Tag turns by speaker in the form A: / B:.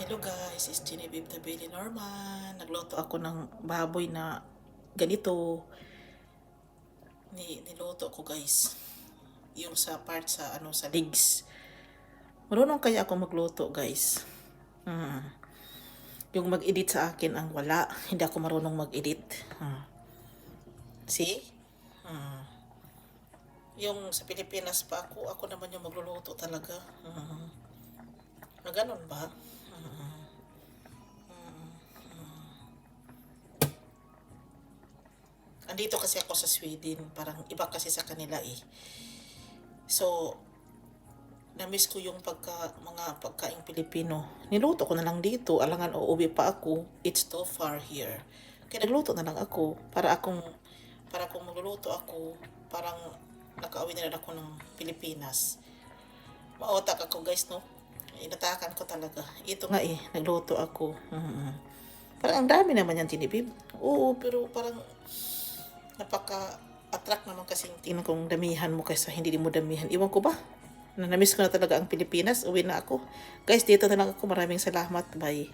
A: Hello guys, it's Genevieve Tabili Norman. Nagluto ako ng baboy na ganito. Ni niluto ko guys. Yung sa part sa ano sa legs. Marunong kaya ako magluto guys. Hmm. Yung mag-edit sa akin ang wala. Hindi ako marunong mag-edit. Hmm. See? Hmm. Yung sa Pilipinas pa ako, ako naman yung magluluto talaga. Hmm. Ganun ba? Andito kasi ako sa Sweden, parang iba kasi sa kanila eh. So, na-miss ko yung pagka, mga pagkaing Pilipino. Niluto ko na lang dito, alangan uuwi pa ako, it's too far here. Kaya nagluto na lang ako, para akong, para kung magluluto ako, parang nakauwi na rin ako ng Pilipinas. Maotak ako guys, no? Inatakan ko talaga. Ito nga eh, nagluto ako. Mhm. Parang ang dami naman yan tinibib. Oo, pero parang napaka-attract naman kasi tingnan kong damihan mo kaysa hindi mo damihan. Iwan ko ba? Na namiss ko na talaga ang Pilipinas. Uwi na ako. Guys, dito na lang ako. Maraming salamat. Bye.